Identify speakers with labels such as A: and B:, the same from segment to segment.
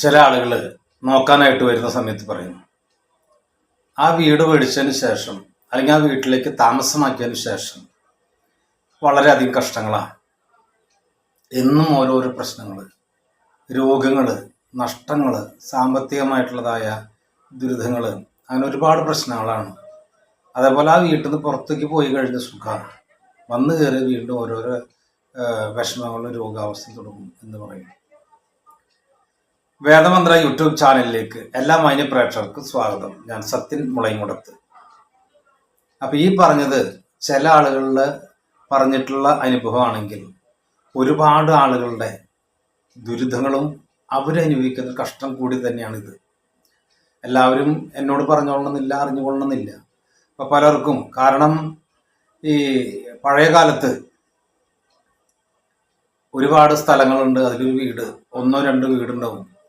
A: ചില ആളുകൾ നോക്കാനായിട്ട് വരുന്ന സമയത്ത് പറയും ആ വീട് മേടിച്ചതിന് ശേഷം അല്ലെങ്കിൽ ആ വീട്ടിലേക്ക് താമസമാക്കിയതിന് ശേഷം വളരെയധികം കഷ്ടങ്ങളാണ് എന്നും ഓരോരോ പ്രശ്നങ്ങൾ രോഗങ്ങൾ നഷ്ടങ്ങൾ സാമ്പത്തികമായിട്ടുള്ളതായ ദുരിതങ്ങൾ അങ്ങനെ ഒരുപാട് പ്രശ്നങ്ങളാണ്. അതേപോലെ ആ വീട്ടിൽ നിന്ന് പുറത്തേക്ക് പോയി കഴിഞ്ഞ സുഖമാണ് വന്നു കയറി വീണ്ടും ഓരോരോ വിഷമങ്ങളും രോഗാവസ്ഥ തുടങ്ങും എന്ന് പറയും. വേദമന്ത്ര യൂട്യൂബ് ചാനലിലേക്ക് എല്ലാ മാന്യ പ്രേക്ഷകർക്കും സ്വാഗതം. ഞാൻ സത്യൻ മുളൈമുടത്ത്. അപ്പൊ ഈ പറഞ്ഞത് ചില ആളുകളിൽ പറഞ്ഞിട്ടുള്ള അനുഭവമാണെങ്കിൽ ഒരുപാട് ആളുകളുടെ ദുരിതങ്ങളും അവരനുഭവിക്കുന്ന കഷ്ടം കൂടി ഇത് എല്ലാവരും എന്നോട് പറഞ്ഞുകൊള്ളണമെന്നില്ല അറിഞ്ഞുകൊള്ളണമെന്നില്ല. അപ്പൊ പലർക്കും കാരണം ഈ പഴയ കാലത്ത് ഒരുപാട് സ്ഥലങ്ങളുണ്ട് അതിലൊരു വീട് ഒന്നോ രണ്ടോ വീടുണ്ടാവും.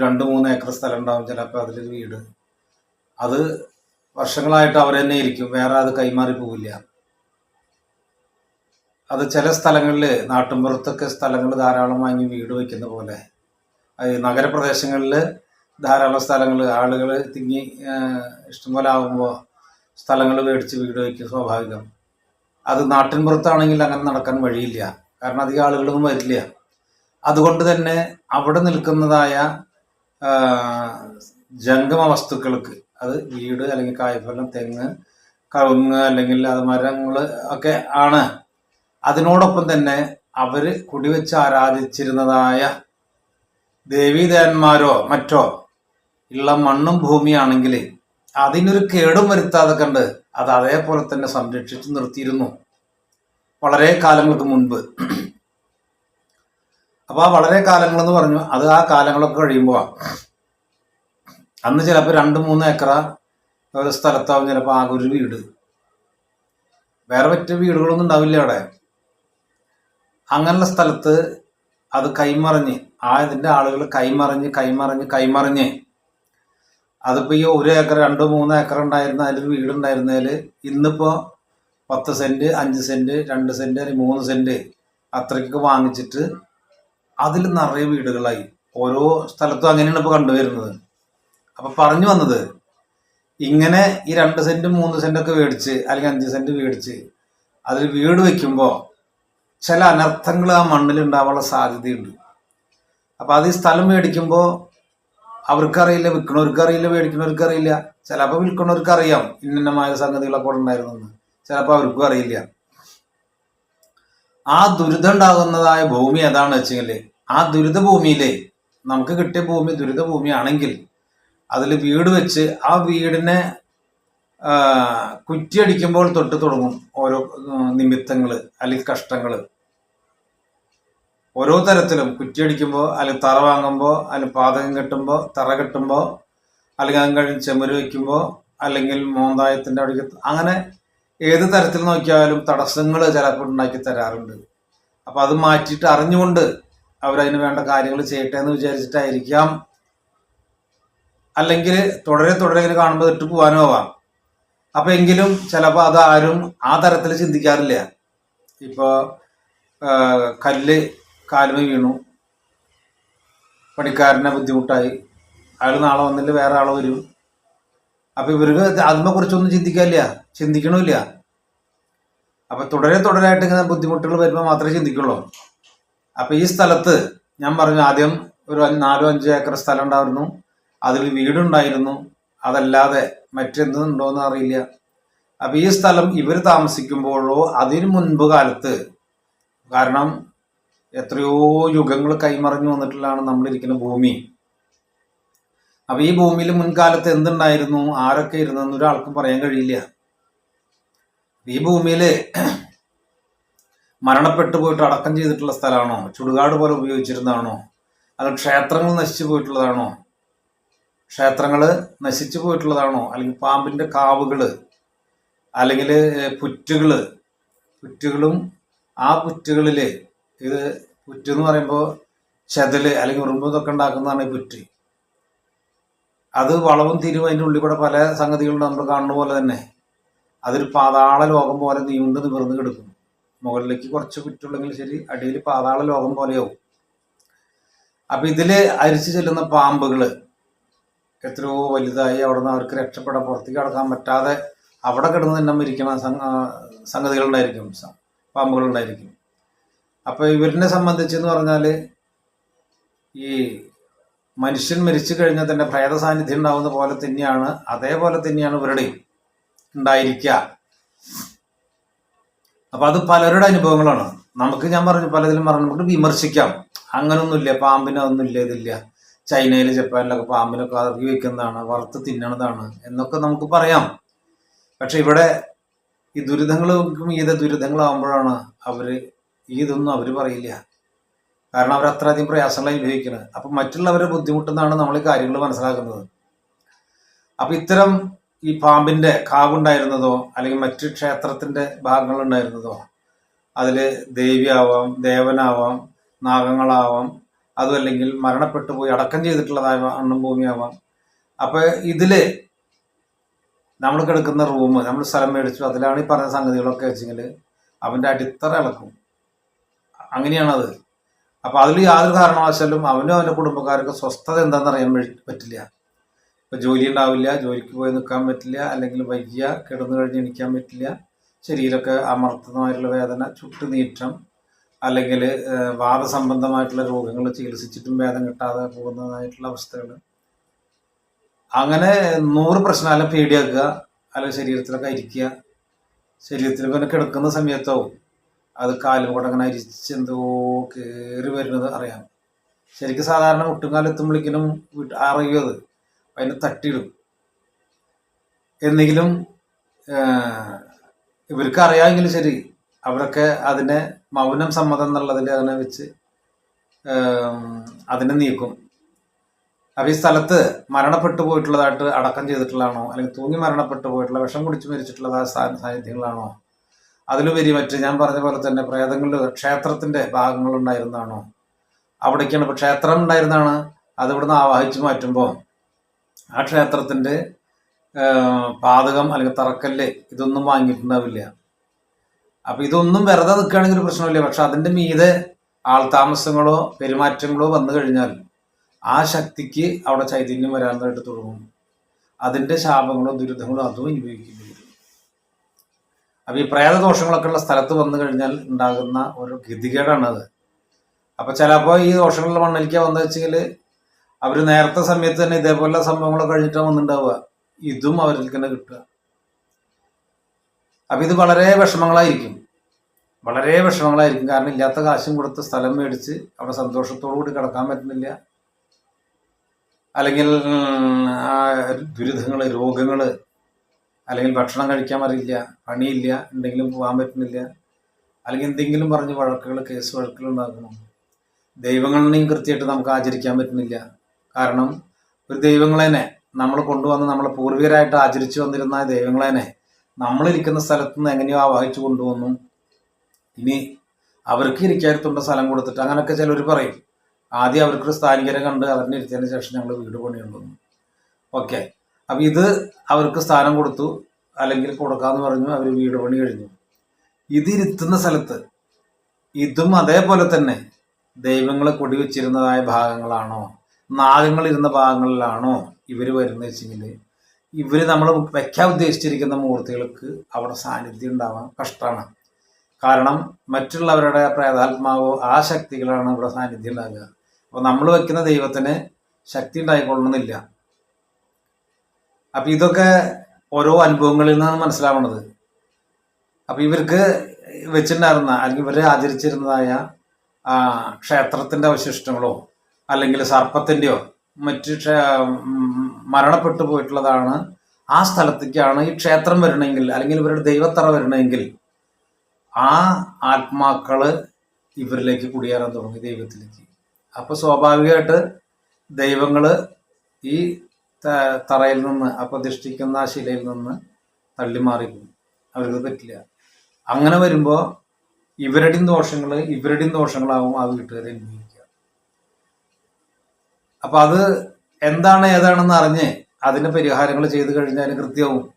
A: രണ്ട് മൂന്ന് ഏക്കർ സ്ഥലം ഉണ്ടാവും ചിലപ്പോൾ അതിലൊരു വീട്. അത് വർഷങ്ങളായിട്ട് അവർ തന്നെ ഇരിക്കും. വേറെ അത് കൈമാറി പോവില്ല. അത് ചില സ്ഥലങ്ങളിൽ നാട്ടിൻപുറത്തൊക്കെ സ്ഥലങ്ങൾ ധാരാളം വാങ്ങി വീട് വയ്ക്കുന്ന പോലെ. നഗരപ്രദേശങ്ങളിൽ ധാരാളം സ്ഥലങ്ങൾ ആളുകൾ തിങ്ങി ഇഷ്ടംപോലെ ആകുമ്പോൾ സ്ഥലങ്ങൾ മേടിച്ച് വീട് വയ്ക്കും സ്വാഭാവികം. അത് നാട്ടിൻപുറത്താണെങ്കിൽ അങ്ങനെ നടക്കാൻ വഴിയില്ല. കാരണം അധികം ആളുകളൊന്നും വരില്ല. അതുകൊണ്ട് തന്നെ അവിടെ നിൽക്കുന്നതായ ജംഗമ വസ്തുക്കൾക്ക് അത് വീട് അല്ലെങ്കിൽ കായ്ഫലം തെങ്ങ് കവുങ്ങ് അല്ലെങ്കിൽ അത് മരങ്ങൾ ഒക്കെ ആണ്. അതിനോടൊപ്പം തന്നെ അവർ കുടിവെച്ച് ആരാധിച്ചിരുന്നതായ ദേവീദേവന്മാരോ മറ്റോ ഉള്ള മണ്ണും ഭൂമിയാണെങ്കിൽ അതിനൊരു കേടും വരുത്താതെ കണ്ട് അത് അതേപോലെ തന്നെ സംരക്ഷിച്ചു നിർത്തിയിരുന്നു. വളരെ കാലങ്ങൾക്ക് മുൻപ്. അപ്പൊ ആ വളരെ കാലങ്ങൾ എന്ന് പറഞ്ഞു അത് ആ കാലങ്ങളൊക്കെ കഴിയുമ്പോൾ അന്ന് ചിലപ്പോൾ രണ്ട് മൂന്ന് ഏക്കറ ഒരു സ്ഥലത്താവും ചിലപ്പോൾ ആകെ ഒരു വീട്. വേറെ മറ്റു വീടുകളൊന്നും ഉണ്ടാവില്ല അവിടെ. അങ്ങനെയുള്ള സ്ഥലത്ത് അത് കൈമറിഞ്ഞ് ആ ഇതിന്റെ ആളുകൾ കൈമറിഞ്ഞ് കൈമറിഞ്ഞ് കൈമറിഞ്ഞ്. അതിപ്പോ ഈ ഒരു ഏക്കർ രണ്ടോ മൂന്നോ ഏക്കർ ഉണ്ടായിരുന്ന അതിലൊരു വീടുണ്ടായിരുന്നതിൽ ഇന്നിപ്പോ പത്ത് സെന്റ് അഞ്ച് സെന്റ് രണ്ട് സെന്റ് അല്ലെങ്കിൽ മൂന്ന് സെന്റ് അത്രയ്ക്കൊക്കെ വാങ്ങിച്ചിട്ട് അതിൽ നിറയെ വീടുകളായി. ഓരോ സ്ഥലത്തും അങ്ങനെയാണ് ഇപ്പൊ കണ്ടുവരുന്നത്. അപ്പൊ പറഞ്ഞു വന്നത് ഇങ്ങനെ ഈ രണ്ട് സെന്റ് മൂന്ന് സെന്റ് ഒക്കെ മേടിച്ച് അല്ലെങ്കിൽ അഞ്ച് സെന്റ് മേടിച്ച് അതിൽ വീട് വെക്കുമ്പോൾ ചില അനർത്ഥങ്ങൾ ആ മണ്ണിൽ ഉണ്ടാവാനുള്ള സാധ്യതയുണ്ട്. അപ്പൊ അത് ഈ സ്ഥലം മേടിക്കുമ്പോൾ അവർക്കറിയില്ല വിൽക്കണവർക്ക് അറിയില്ല മേടിക്കണവർക്ക് അറിയില്ല ചിലപ്പോൾ വിൽക്കണവർക്ക് അറിയാം ഇന്നമായ സംഗതികളൊക്കെ ഉണ്ടായിരുന്നു ചിലപ്പോൾ അവർക്കും അറിയില്ല. ആ ദുരിതം ഉണ്ടാകുന്നതായ ഭൂമി ഏതാണെന്ന് വെച്ചെങ്കിൽ ആ ദുരിത ഭൂമിയിലെ നമുക്ക് കിട്ടിയ ഭൂമി ദുരിത ഭൂമിയാണെങ്കിൽ അതിൽ വീട് വെച്ച് ആ വീടിനെ കുറ്റിയടിക്കുമ്പോൾ തൊട്ട് തുടങ്ങും ഓരോ നിമിത്തങ്ങൾ അല്ലെങ്കിൽ കഷ്ടങ്ങൾ ഓരോ തരത്തിലും കുറ്റിയടിക്കുമ്പോൾ അല്ലെങ്കിൽ തറ വാങ്ങുമ്പോൾ അല്ലെങ്കിൽ പാതകം കെട്ടുമ്പോൾ തറ കെട്ടുമ്പോൾ അല്ലെങ്കിൽ അതും കഴിഞ്ഞ് ചെമ്മര് വയ്ക്കുമ്പോൾ അല്ലെങ്കിൽ മോന്തായത്തിന്റെ അവിടേക്ക് അങ്ങനെ ഏത് തരത്തിൽ നോക്കിയാലും തടസ്സങ്ങൾ ചിലപ്പോൾ ഉണ്ടാക്കി തരാറുണ്ട്. അപ്പൊ അത് മാറ്റിയിട്ട് അറിഞ്ഞുകൊണ്ട് അവരതിന് വേണ്ട കാര്യങ്ങൾ ചെയ്യട്ടെ എന്ന് വിചാരിച്ചിട്ടായിരിക്കാം. അല്ലെങ്കിൽ തുടരെ തുടരെ ഇങ്ങനെ കാണുമ്പോൾ ഇട്ട് പോകാനും ആവാം. അപ്പൊ എങ്കിലും ചിലപ്പോൾ അത് ആരും ആ തരത്തിൽ ചിന്തിക്കാറില്ല. ഇപ്പോ കല്ല് കാലുമ വീണു. പണിക്കാരനെ ബുദ്ധിമുട്ടായി. അയാൾ നാളെ വന്നില്ല വേറെ ആളെ വരും. അപ്പൊ ഇവർക്ക് അതിനെ കുറിച്ചൊന്നും ചിന്തിക്കാനില്ല ചിന്തിക്കണമില്ല. അപ്പൊ തുടരെ തുടരായിട്ട് ഇങ്ങനെ ബുദ്ധിമുട്ടുകൾ വരുമ്പോൾ മാത്രമേ ചിന്തിക്കുള്ളൂ. അപ്പൊ ഈ സ്ഥലത്ത് ഞാൻ പറഞ്ഞു ആദ്യം ഒരു നാലോ അഞ്ചോ ഏക്കർ സ്ഥലം ഉണ്ടായിരുന്നു അതിൽ വീടുണ്ടായിരുന്നു. അതല്ലാതെ മറ്റെന്തുണ്ടോന്ന് അറിയില്ല. അപ്പൊ ഈ സ്ഥലം ഇവർ താമസിക്കുമ്പോഴോ അതിനു മുൻപ് കാലത്ത് കാരണം എത്രയോ യുഗങ്ങൾ കൈമറിഞ്ഞു വന്നിട്ടുള്ളതാണ് നമ്മളിരിക്കുന്ന ഭൂമി. അപ്പൊ ഈ ഭൂമിയിൽ മുൻകാലത്ത് എന്തുണ്ടായിരുന്നു? ആരൊക്കെ ഇരുന്നെന്ന് ഒരാൾക്കും പറയാൻ കഴിയില്ല. ഈ ഭൂമിയിൽ മരണപ്പെട്ടു പോയിട്ട് അടക്കം ചെയ്തിട്ടുള്ള സ്ഥലമാണോ? ചുടുകാട് പോലെ ഉപയോഗിച്ചിരുന്നതാണോ? അത് ക്ഷേത്രങ്ങൾ നശിച്ചു പോയിട്ടുള്ളതാണോ? ക്ഷേത്രങ്ങൾ നശിച്ചു പോയിട്ടുള്ളതാണോ? അല്ലെങ്കിൽ പാമ്പിന്റെ കാവുകൾ അല്ലെങ്കിൽ പുറ്റുകൾ പുറ്റുകളും ആ പുറ്റുകളിൽ ഇത് പുറ്റ് എന്ന് പറയുമ്പോൾ ചെതൽ അല്ലെങ്കിൽ ഉറുമ്പ് ഇതൊക്കെ ഉണ്ടാക്കുന്നതാണ് ഈ പുറ്റ്. അത് വളവും തിരിവും അതിന്റെ ഉള്ളിൽ കൂടെ പല സംഗതികളും നമ്മൾ കാണുന്ന പോലെ തന്നെ. അതൊരു പാതാള ലോകം പോലെ നീണ്ട് നിവർന്ന് കിടക്കും മുകളിലേക്ക് കുറച്ച് കുറ്റുള്ളെങ്കിൽ ശരി അടിയിൽ പാതാള ലോകം പോലെയാവും. അപ്പൊ ഇതിൽ അരിച്ചു ചെല്ലുന്ന പാമ്പുകൾ എത്രയോ വലുതായി അവിടെ നിന്ന് അവർക്ക് രക്ഷപ്പെടാൻ പുറത്തേക്ക് കടക്കാൻ പറ്റാതെ അവിടെ കിടന്ന് തന്നെ മരിക്കണ സംഗതികളുണ്ടായിരിക്കും. പാമ്പുകളുണ്ടായിരിക്കും. അപ്പൊ ഇവരിനെ സംബന്ധിച്ചെന്ന് പറഞ്ഞാൽ ഈ മനുഷ്യൻ മരിച്ചു കഴിഞ്ഞാൽ തന്നെ പ്രേത സാന്നിധ്യം ഉണ്ടാവുന്ന പോലെ തന്നെയാണ് അതേപോലെ തന്നെയാണ് ഇവരുടെയും ഉണ്ടായിരിക്ക അപ്പൊ അത് പലരുടെ അനുഭവങ്ങളാണ്. നമുക്ക് ഞാൻ പറഞ്ഞു പലതിലും പറഞ്ഞു നമുക്ക് വിമർശിക്കാം. അങ്ങനൊന്നുമില്ല പാമ്പിന് ഒന്നുമില്ല ഇതില്ല. ചൈനയിൽ ജപ്പാനിലൊക്കെ പാമ്പിനൊക്കെ ഇറക്കി വെക്കുന്നതാണ് വറുത്ത് തിന്നണതാണ് എന്നൊക്കെ നമുക്ക് പറയാം. പക്ഷെ ഇവിടെ ഈ ദുരിതങ്ങൾ ഈത അവർ ഈ ഇതൊന്നും അവർ പറയില്ല. കാരണം അവർ അത്രയധികം പ്രയാസങ്ങൾ അനുഭവിക്കുന്നത്. അപ്പൊ മറ്റുള്ളവരെ ബുദ്ധിമുട്ടുന്നതാണ് നമ്മൾ ഈ കാര്യങ്ങൾ മനസ്സിലാക്കുന്നത്. അപ്പൊ ഇത്തരം ഈ പാമ്പിന്റെ കാവുണ്ടായിരുന്നതോ അല്ലെങ്കിൽ മറ്റു ക്ഷേത്രത്തിന്റെ ഭാഗങ്ങൾ ഉണ്ടായിരുന്നതോ അതിൽ ദേവിയാവാം ദേവനാവാം നാഗങ്ങളാവാം അതുമല്ലെങ്കിൽ മരണപ്പെട്ടു പോയി അടക്കം ചെയ്തിട്ടുള്ളതായ അണ്ണം ഭൂമിയാവാം. അപ്പൊ ഇതിൽ നമ്മൾ കിടക്കുന്ന റൂം നമ്മൾ സ്ഥലം മേടിച്ചു അതിലാണ് ഈ പറഞ്ഞ സംഗതികളൊക്കെ വെച്ചെങ്കിൽ അവന്റെ അടിത്തറ ഇളക്കും. അങ്ങനെയാണത്. അപ്പൊ അതിൽ യാതൊരു കാരണവശാലും അവനും അവന്റെ കുടുംബക്കാർക്ക് സ്വസ്ഥത എന്താണെന്ന് അറിയാൻ പറ്റില്ല. ഇപ്പൊ ജോലി ഉണ്ടാവില്ല ജോലിക്ക് പോയി നിൽക്കാൻ പറ്റില്ല അല്ലെങ്കിൽ വയ്യ കിടന്നു കഴിഞ്ഞ് എണിക്കാൻ പറ്റില്ല ശരീരമൊക്കെ അമർത്തമായിട്ടുള്ള വേദന ചുട്ടുനീറ്റം അല്ലെങ്കിൽ വാദസംബന്ധമായിട്ടുള്ള രോഗങ്ങൾ ചികിത്സിച്ചിട്ടും വേദന കിട്ടാതെ പോകുന്നതായിട്ടുള്ള അവസ്ഥകൾ അങ്ങനെ നൂറ് പ്രശ്നം പേടിയാക്കുക അല്ലെങ്കിൽ ശരീരത്തിലൊക്കെ ഇരിക്കുക ശരീരത്തിൽ ഇങ്ങനെ കിടക്കുന്ന സമയത്തോ അത് കാലും കൂടെ അങ്ങനെ അരിച്ചെന്തോ കയറി വരുന്നത് അറിയാം. ശരിക്കും സാധാരണ മുട്ടുംകാലെത്തുമ്പോഴേക്കിനും അറിയും അത്. അതിന് തട്ടിയിടും. എന്നെങ്കിലും ഇവർക്ക് അറിയാമെങ്കിലും ശരി അവരൊക്കെ അതിനെ മൗനം സമ്മതം എന്നുള്ളതിൽ അതിനെ വെച്ച് അതിനെ നീക്കും. അപ്പം ഈ സ്ഥലത്ത് മരണപ്പെട്ടു പോയിട്ടുള്ളതായിട്ട് അടക്കം ചെയ്തിട്ടുള്ളതാണോ? അല്ലെങ്കിൽ തൂങ്ങി മരണപ്പെട്ടു പോയിട്ടുള്ള വിഷം കുടിച്ച് മരിച്ചിട്ടുള്ളതായ സാ- സാന്നിധ്യങ്ങളാണോ? അതിലുപരി മറ്റ് ഞാൻ പറഞ്ഞ പോലെ തന്നെ ക്ഷേത്രത്തിന്റെ ഭാഗങ്ങൾ ഉണ്ടായിരുന്നതാണോ? അവിടേക്കാണ് ഇപ്പൊ ക്ഷേത്രം ഉണ്ടായിരുന്നതാണ്. നിന്ന് ആവാഹിച്ചു മാറ്റുമ്പോൾ ആ ക്ഷേത്രത്തിന്റെ പാതകം അല്ലെങ്കിൽ തറക്കല്ല് ഇതൊന്നും വാങ്ങിയിട്ടുണ്ടാവില്ല. അപ്പൊ ഇതൊന്നും വെറുതെ നിൽക്കുകയാണെങ്കിൽ ഒരു പ്രശ്നമില്ല പക്ഷെ അതിന്റെ മീതെ ആൾ ആൾതാമസങ്ങളോ പെരുമാറ്റങ്ങളോ വന്നു കഴിഞ്ഞാൽ ആ ശക്തിക്ക് അവിടെ ചൈതന്യം വരാനായിട്ട് തുടങ്ങും. അതിന്റെ ശാപങ്ങളോ ദുരിതങ്ങളോ അതും അനുഭവിക്കേണ്ടി അപ്പൊ ഈ പ്രേതദോഷങ്ങളൊക്കെ ഉള്ള സ്ഥലത്ത് വന്നു കഴിഞ്ഞാൽ ഉണ്ടാകുന്ന ഒരു ഗതികേടാണത്. അപ്പൊ ചിലപ്പോ ഈ ദോഷങ്ങളുള്ള മണ്ണിലേക്ക് വന്നു വെച്ചെങ്കിൽ അവർ നേരത്തെ സമയത്ത് തന്നെ ഇതേപോലെ സംഭവങ്ങളൊക്കെ കഴിഞ്ഞിട്ടാണ് വന്നിട്ടുണ്ടാവുക ഇതും അവരിൽ തന്നെ കിട്ടുക. അപ്പൊ ഇത് വളരെ വിഷമങ്ങളായിരിക്കും. വളരെ വിഷമങ്ങളായിരിക്കും. കാരണം ഇല്ലാത്ത കാശും കൊടുത്ത് സ്ഥലം മേടിച്ച് അവിടെ സന്തോഷത്തോടു കൂടി കിടക്കാൻ പറ്റുന്നില്ല. അല്ലെങ്കിൽ ആ ദുരിതങ്ങൾ രോഗങ്ങൾ അല്ലെങ്കിൽ ഭക്ഷണം കഴിക്കാൻ അറിയില്ല പണിയില്ല എന്തെങ്കിലും പോകാൻ പറ്റുന്നില്ല അല്ലെങ്കിൽ എന്തെങ്കിലും പറഞ്ഞ് വഴക്കുകൾ കേസ് വഴക്കുകൾ ഉണ്ടാക്കണം ദൈവങ്ങളെയും കൃത്യമായിട്ട് നമുക്ക് ആചരിക്കാൻ പറ്റുന്നില്ല. കാരണം ഒരു ദൈവങ്ങളെന്നെ നമ്മൾ കൊണ്ടുവന്ന് നമ്മൾ പൂർവികരായിട്ട് ആചരിച്ചു വന്നിരുന്ന ദൈവങ്ങളെന്നെ നമ്മളിരിക്കുന്ന സ്ഥലത്ത് നിന്ന് എങ്ങനെയോ ആവാഹിച്ചു കൊണ്ടുവന്നു. ഇനി അവർക്ക് ഇരിക്കാത്തുള്ള സ്ഥലം കൊടുത്തിട്ട് അങ്ങനെയൊക്കെ ചിലർ പറയും. ആദ്യം അവർക്ക് സ്ഥാനികരെ കണ്ട് അവരിനെ ഇരുത്തിയതിന് ശേഷം ഞങ്ങൾ വീട് പണിയുണ്ടെന്നു ഓക്കെ. അപ്പൊ ഇത് അവർക്ക് സ്ഥാനം കൊടുത്തു അല്ലെങ്കിൽ കൊടുക്കാന്ന് പറഞ്ഞു അവർ വീട് പണി കഴിഞ്ഞു. ഇതിരുത്തുന്ന സ്ഥലത്ത് ഇതും അതേപോലെ തന്നെ ദൈവങ്ങൾ കൊടിവെച്ചിരുന്നതായ ഭാഗങ്ങളാണോ? നാഗങ്ങൾ ഇരുന്ന ഭാഗങ്ങളിലാണോ ഇവർ വരുന്നത് വെച്ചെങ്കിൽ ഇവർ നമ്മൾ വെക്കാൻ ഉദ്ദേശിച്ചിരിക്കുന്ന മൂർത്തികൾക്ക് അവിടെ സാന്നിധ്യം ഉണ്ടാവാൻ കഷ്ടമാണ്. കാരണം മറ്റുള്ളവരുടെ പ്രേതാത്മാവോ ആ ശക്തികളാണ് ഇവിടെ സാന്നിധ്യം ഉണ്ടാകുക അപ്പോൾ നമ്മൾ വെക്കുന്ന ദൈവത്തിന് ശക്തി ഉണ്ടായിക്കൊള്ളണമെന്നില്ല. അപ്പൊ ഇതൊക്കെ ഓരോ അനുഭവങ്ങളിൽ നിന്നാണ് മനസ്സിലാവുന്നത്. അപ്പൊ ഇവർക്ക് വെച്ചിട്ടുണ്ടായിരുന്ന അല്ലെങ്കിൽ ഇവരെ ആചരിച്ചിരുന്നതായ ക്ഷേത്രത്തിന്റെ അവശിഷ്ടങ്ങളോ അല്ലെങ്കിൽ സർപ്പത്തിന്റെയോ മറ്റ് മരണപ്പെട്ടു പോയിട്ടുള്ളതാണ് ആ സ്ഥലത്തേക്കാണ് ഈ ക്ഷേത്രം വരണമെങ്കിൽ അല്ലെങ്കിൽ ഇവരുടെ ദൈവത്തറ വരണമെങ്കിൽ ആ ആത്മാക്കൾ ഇവരിലേക്ക് കുടിയേറാൻ തുടങ്ങി ദൈവത്തിലേക്ക്. അപ്പൊ സ്വാഭാവികമായിട്ട് ദൈവങ്ങൾ ഈ തറയിൽ നിന്ന് അപ്രതിഷ്ഠിക്കുന്ന ശിലയിൽ നിന്ന് തള്ളി മാറിപ്പോകും. അവർക്ക് പറ്റില്ല. അങ്ങനെ വരുമ്പോൾ ഇവരുടെയും ദോഷങ്ങൾ ഇവരുടെയും ദോഷങ്ങളാവും ആ വീട്ടുകാരെ അനുഭവിക്കുക. അപ്പൊ അത് എന്താണ് ഏതാണെന്ന് അറിഞ്ഞ് അതിന്റെ പരിഹാരങ്ങൾ ചെയ്തു കഴിഞ്ഞാൽ കൃത്യവും.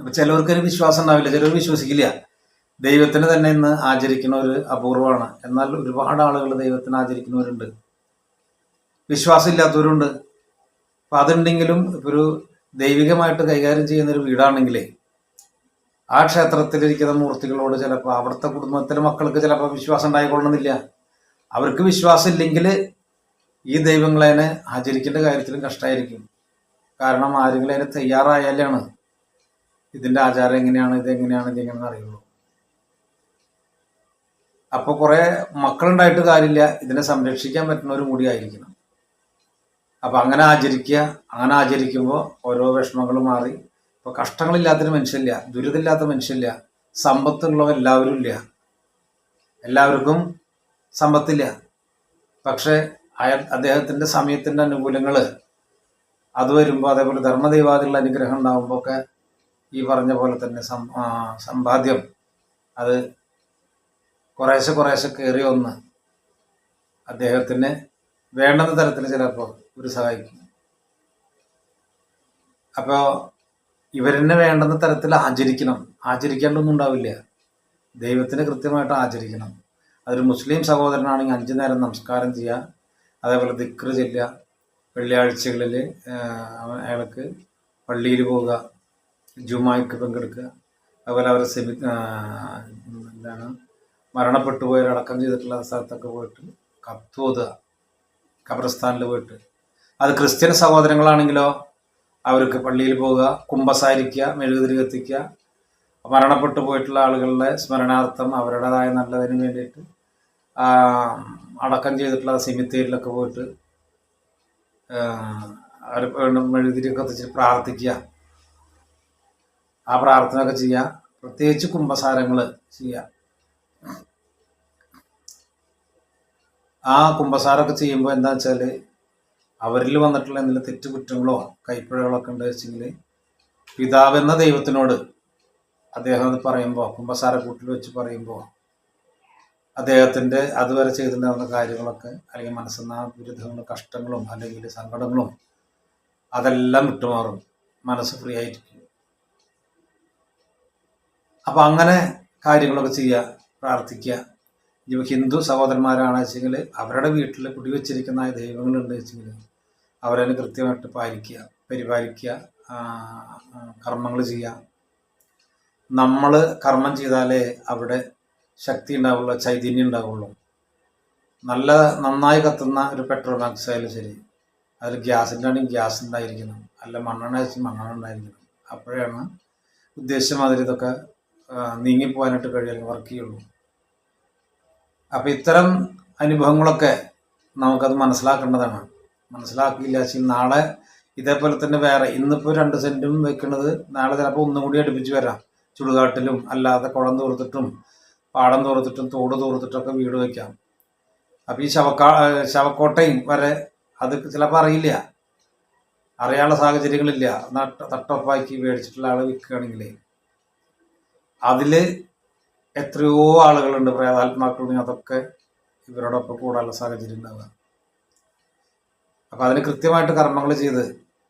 A: അപ്പൊ ചിലവർക്ക് ഒരു വിശ്വാസം ഉണ്ടാവില്ല ചിലർ വിശ്വസിക്കില്ല. ദൈവത്തിന് തന്നെ ഇന്ന് ആചരിക്കുന്ന ഒരു അപൂർവമാണ്. എന്നാൽ ഒരുപാട് ആളുകൾ ദൈവത്തിന് ആചരിക്കുന്നവരുണ്ട്. വിശ്വാസം ഇല്ലാത്തവരുണ്ട് അപ്പം അതുണ്ടെങ്കിലും ഒരു ദൈവികമായിട്ട് കൈകാര്യം ചെയ്യുന്ന ഒരു വീടാണെങ്കിലേ ആ ക്ഷേത്രത്തിലിരിക്കുന്ന മൂർത്തികളോട് ചിലപ്പോൾ അവിടുത്തെ കുടുംബത്തിലെ മക്കൾക്ക് ചിലപ്പോൾ വിശ്വാസം ഉണ്ടായിക്കൊള്ളണമെന്നില്ല. അവർക്ക് വിശ്വാസം ഇല്ലെങ്കിൽ ഈ ദൈവങ്ങളതിനെ ആചരിക്കേണ്ട കാര്യത്തിലും കഷ്ടമായിരിക്കും കാരണം ആരെങ്കിലും അതിന് തയ്യാറായാലാണ് ഇതിന്റെ ആചാരം എങ്ങനെയാണ് ഇതെങ്ങനെയാണ് ഇതെങ്ങനെയാണെന്ന് അറിയുള്ളൂ. അപ്പോൾ കുറെ മക്കളുണ്ടായിട്ട് കാര്യമില്ല. ഇതിനെ സംരക്ഷിക്കാൻ പറ്റുന്നവരും കൂടി ആയിരിക്കണം. അപ്പൊ അങ്ങനെ ആചരിക്കുക അങ്ങനെ ആചരിക്കുമ്പോൾ ഓരോ വിഷമങ്ങളും മാറി. ഇപ്പൊ കഷ്ടങ്ങളില്ലാത്തൊരു മനുഷ്യനില്ല ദുരിതമില്ലാത്ത മനുഷ്യനില്ല സമ്പത്തുള്ളവർ എല്ലാവരും ഇല്ല. എല്ലാവർക്കും സമ്പത്തില്ല. പക്ഷെ അയാൾ അദ്ദേഹത്തിന്റെ സമയത്തിന്റെ അനുകൂലങ്ങൾ അത് വരുമ്പോൾ അതേപോലെ ധർമ്മദൈവാദികളുടെ അനുഗ്രഹം ഉണ്ടാകുമ്പോൾ ഒക്കെ ഈ പറഞ്ഞ പോലെ തന്നെ സമ്പാദ്യം അത് കുറേശ്ശെ കുറേശ്ശെ കയറി വന്ന് അദ്ദേഹത്തിന് വേണ്ടുന്ന തരത്തിൽ ചിലപ്പോൾ ഒരു സഹായിക്കും. അപ്പോ ഇവരെന്നെ വേണ്ടുന്ന തരത്തിൽ ആചരിക്കണം. ആചരിക്കേണ്ടൊന്നും ഉണ്ടാവില്ല. ദൈവത്തിന് കൃത്യമായിട്ട് ആചരിക്കണം. അതൊരു മുസ്ലിം സഹോദരനാണെങ്കിൽ അഞ്ചു നേരം നമസ്കാരം ചെയ്യുക. അതേപോലെ ദിക്ര ചെല്ലുക. വെള്ളിയാഴ്ചകളിൽ അയാൾക്ക് പള്ളിയിൽ പോവുക. ജുമായ്ക്ക് പങ്കെടുക്കുക. അതുപോലെ അവരെ സെമി എന്താണ് മരണപ്പെട്ടു പോയവരടക്കം ചെയ്തിട്ടുള്ള സ്ഥലത്തൊക്കെ പോയിട്ട് കത്തോതുക ഖബർസ്ഥാനിൽ പോയിട്ട്. അത് ക്രിസ്ത്യൻ സഹോദരങ്ങളാണെങ്കിലോ അവർക്ക് പള്ളിയിൽ പോവുക കുമ്പസാരിക്കുക മെഴുകുതിരി കത്തിക്കുക മരണപ്പെട്ടു പോയിട്ടുള്ള ആളുകളുടെ സ്മരണാർത്ഥം അവരുടേതായ നല്ലതിന് വേണ്ടിയിട്ട് അടക്കം ചെയ്തിട്ടുള്ള സിമിത്തേരിലൊക്കെ പോയിട്ട് അവർ മെഴുകുതിരി കത്തിച്ച് പ്രാർത്ഥിക്കുക. ആ പ്രാർത്ഥനയൊക്കെ ചെയ്യുക. പ്രത്യേകിച്ച് കുംഭസാരങ്ങൾ ചെയ്യുക. ആ കുമ്പസാരമൊക്കെ ചെയ്യുമ്പോൾ എന്താ വെച്ചാൽ അവരിൽ വന്നിട്ടുള്ള എന്തെങ്കിലും തെറ്റുകുറ്റങ്ങളോ കൈപ്പിഴകളോ ഒക്കെ ഉണ്ട് വെച്ചെങ്കിൽ പിതാവെന്ന ദൈവത്തിനോട് അദ്ദേഹം പറയുമ്പോൾ കുമ്പസാരക്കൂട്ടിൽ വെച്ച് പറയുമ്പോൾ അദ്ദേഹത്തിന്റെ അതുവരെ ചെയ്തിട്ടുണ്ടാകുന്ന കാര്യങ്ങളൊക്കെ അല്ലെങ്കിൽ മനസ്സിന്ന ദുരിതങ്ങളും കഷ്ടങ്ങളും അല്ലെങ്കിൽ സങ്കടങ്ങളും അതെല്ലാം വിട്ടുമാറും. മനസ്സ് ഫ്രീ ആയിരിക്കും. അപ്പം അങ്ങനെ കാര്യങ്ങളൊക്കെ ചെയ്യുക പ്രാർത്ഥിക്കുക. ഇനി ഹിന്ദു സഹോദരന്മാരാണ് വെച്ചെങ്കിൽ അവരുടെ വീട്ടിൽ കുടിവെച്ചിരിക്കുന്ന ദൈവങ്ങളുണ്ട് വെച്ചെങ്കിൽ അവരതിനെ കൃത്യമായിട്ട് പാലിക്കുക പരിപാലിക്കുക കർമ്മങ്ങൾ ചെയ്യുക. നമ്മൾ കർമ്മം ചെയ്താലേ അവിടെ ശക്തി ഉണ്ടാവുള്ളൂ ചൈതന്യം ഉണ്ടാവുള്ളൂ. നല്ല നന്നായി കത്തുന്ന ഒരു പെട്രോൾ മാക്സ് ആയാലും ശരി. അതിൽ ഗ്യാസിന്റെ ആണെങ്കിൽ ഗ്യാസ് ഉണ്ടായിരിക്കണം. അല്ല മണ്ണെണ്ണ മണ്ണെണ്ണ ഉണ്ടായിരിക്കണം. അപ്പോഴാണ് ഉദ്ദേശിച്ച മാതിരി ഇതൊക്കെ നീങ്ങിപ്പോകാനായിട്ട് കഴിയുള്ളൂ വർക്ക് ചെയ്യുള്ളൂ. അപ്പം ഇത്തരം അനുഭവങ്ങളൊക്കെ നമുക്കത് മനസ്സിലാക്കേണ്ടതാണ്. മനസ്സിലാക്കിയില്ല വെച്ചാൽ നാളെ ഇതേപോലെ തന്നെ വേറെ ഇന്നിപ്പോൾ രണ്ട് സെന്റും വെക്കുന്നത് നാളെ ചിലപ്പോൾ ഒന്നും കൂടി അടുപ്പിച്ച് വരാം. ചുടുകാട്ടിലും അല്ലാതെ കുളം തോർത്തിട്ടും പാടം തോർത്തിട്ടും തോട് തോർത്തിട്ടൊക്കെ വീട് വയ്ക്കാം അപ്പം ഈ ശവക്കാ ശവക്കോട്ടയും വരെ അത് ചിലപ്പോൾ അറിയില്ല. അറിയാനുള്ള സാഹചര്യങ്ങളില്ല. നട്ട തട്ടൊപ്പാക്കി മേടിച്ചിട്ടുള്ള ആൾ വിൽക്കുകയാണെങ്കിൽ അതിൽ എത്രയോ ആളുകളുണ്ട് പ്രേതാത്മാക്കളുണ്ടെങ്കിൽ അതൊക്കെ ഇവരോടൊപ്പം കൂടാനുള്ള സാഹചര്യം ഉണ്ടാവുക. അപ്പം അതിന് കൃത്യമായിട്ട് കർമ്മങ്ങൾ ചെയ്ത്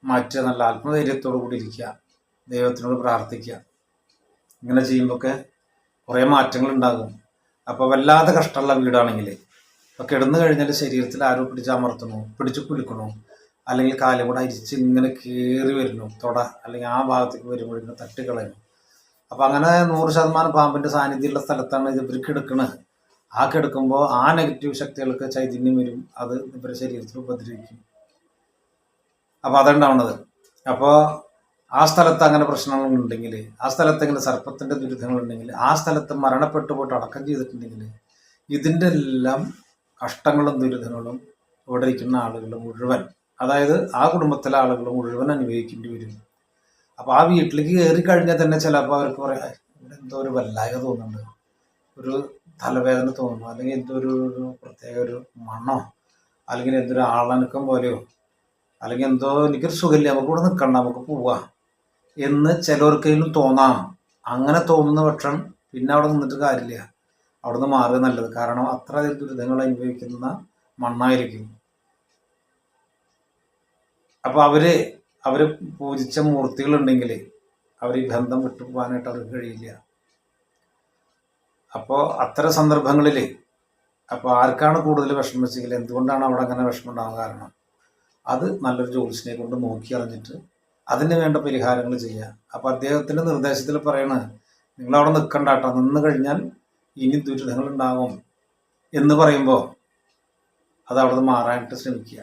A: മാറ്റുക നല്ല ആത്മധൈര്യത്തോടു കൂടി ഇരിക്കുക ദൈവത്തിനോട് പ്രാർത്ഥിക്കുക. ഇങ്ങനെ ചെയ്യുമ്പോഴൊക്കെ കുറേ മാറ്റങ്ങൾ ഉണ്ടാകും. അപ്പോൾ വല്ലാതെ കഷ്ടമുള്ള വീടാണെങ്കിൽ ഇപ്പോൾ കിടന്നു കഴിഞ്ഞാൽ ശരീരത്തിൽ ആരോ പിടിച്ച് അമർത്തണോ പിടിച്ച് കുലുക്കണോ അല്ലെങ്കിൽ കാലും കൂടെ അരിച്ച് ഇങ്ങനെ കയറി വരുന്നു തൊട അല്ലെങ്കിൽ ആ ഭാഗത്തേക്ക് വരുമ്പോഴേക്കും തട്ടിക്കളയണം അപ്പം അങ്ങനെ നൂറ് ശതമാനം പാമ്പിന്റെ സാന്നിധ്യമുള്ള സ്ഥലത്താണ് ഇത് ഇവർ കിടക്കുന്നത് ആ കിടക്കുമ്പോൾ ആ നെഗറ്റീവ് ശക്തികൾക്ക് ചൈതന്യം വരും അത് ഇവരുടെ ശരീരത്തിൽ ഉപദ്രവിക്കും. അപ്പോൾ അതുണ്ടാവണത്. അപ്പോൾ ആ സ്ഥലത്ത് അങ്ങനെ പ്രശ്നങ്ങൾ ഉണ്ടെങ്കിൽ ആ സ്ഥലത്ത് ഇങ്ങനെ സർപ്പത്തിന്റെ ദുരിതങ്ങൾ ഉണ്ടെങ്കിൽ ആ സ്ഥലത്ത് മരണപ്പെട്ടു പോയിട്ട് അടക്കം ചെയ്തിട്ടുണ്ടെങ്കിൽ ഇതിന്റെ എല്ലാം കഷ്ടങ്ങളും ദുരിതങ്ങളും ഇവിടെ ഇരിക്കുന്ന ആളുകൾ മുഴുവൻ അതായത് ആ കുടുംബത്തിലെ ആളുകൾ മുഴുവൻ അനുഭവിക്കേണ്ടി വരും. അപ്പോൾ ആ വീട്ടിലേക്ക് കയറി കഴിഞ്ഞാൽ തന്നെ ചിലപ്പോൾ അവർക്ക് പറയാം ഇവിടെ എന്തോ ഒരു വല്ലായ്മ തോന്നുന്നുണ്ട്. ഒരു തലവേദന തോന്നുന്നു അല്ലെങ്കിൽ എന്തോ ഒരു പ്രത്യേക ഒരു മണോ അല്ലെങ്കിൽ എന്തോ ഒരു ആളനക്കം പോലെയോ അല്ലെങ്കിൽ എന്തോ എനിക്കൊരു സുഖമില്ല നമുക്ക് ഇവിടെ നിൽക്കണ്ട നമുക്ക് പോവാം എന്ന് ചിലവർക്കെങ്കിലും തോന്നാം. അങ്ങനെ തോന്നുന്ന പക്ഷം പിന്നെ അവിടെ നിന്നിട്ട് കാര്യമില്ല. അവിടെ നിന്ന് മാറുക നല്ലത്. കാരണം അത്ര അധികം ദുരിതങ്ങൾ അനുഭവിക്കുന്ന മണ്ണായിരിക്കും. അപ്പോൾ അവർ അവർ പൂജിച്ച മൂർത്തികളുണ്ടെങ്കിൽ അവർ ഈ ബന്ധം വിട്ടുപോകാനായിട്ട് അവർക്ക് കഴിയില്ല. അപ്പോൾ അത്തരം സന്ദർഭങ്ങളിൽ അപ്പോൾ ആർക്കാണ് കൂടുതൽ വിഷമം വെച്ചെങ്കിൽ എന്തുകൊണ്ടാണ് അവിടെ അങ്ങനെ വിഷമം ഉണ്ടാകാൻ കാരണം? അത് നല്ലൊരു ജ്യോതിഷനെ കൊണ്ട് നോക്കി അറിഞ്ഞിട്ട് അതിന് വേണ്ട പരിഹാരങ്ങൾ ചെയ്യുക. അപ്പോൾ അദ്ദേഹത്തിന്റെ നിർദ്ദേശത്തിൽ പറയണ നിങ്ങൾ അവിടെ നിൽക്കണ്ട കേട്ടോ നിന്ന് കഴിഞ്ഞാൽ ഇനി ദുരിതങ്ങൾ ഉണ്ടാകും എന്ന് പറയുമ്പോൾ അത് അവിടെ നിന്ന് മാറാനായിട്ട് ശ്രമിക്കുക.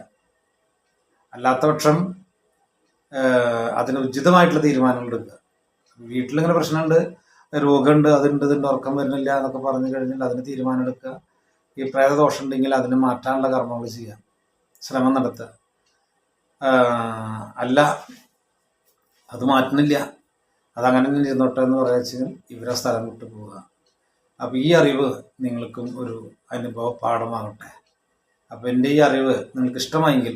A: അല്ലാത്ത പക്ഷം അതിന് ഉചിതമായിട്ടുള്ള തീരുമാനങ്ങൾ എടുക്കുക വീട്ടിലിങ്ങനെ പ്രശ്നമുണ്ട്. രോഗമുണ്ട് അതുണ്ട് ഇതുണ്ട് ഉറക്കം വരുന്നില്ല എന്നൊക്കെ പറഞ്ഞു കഴിഞ്ഞാൽ അതിന് തീരുമാനം എടുക്കുക ഈ പ്രേതദോഷം ഉണ്ടെങ്കിൽ അതിന് മാറ്റാനുള്ള കർമ്മങ്ങൾ ചെയ്യാം ശ്രമം നടത്തുക. അല്ല അത് മാറ്റുന്നില്ല. അതങ്ങനെ തന്നെ എന്ന് പറയുക ഇവരെ സ്ഥലം വിട്ടു പോവുക. അപ്പോൾ ഈ അറിവ് നിങ്ങൾക്കും ഒരു അനുഭവ പാഠമാകട്ടെ. അപ്പോൾ എന്റെ ഈ അറിവ് നിങ്ങൾക്ക് ഇഷ്ടമായെങ്കിൽ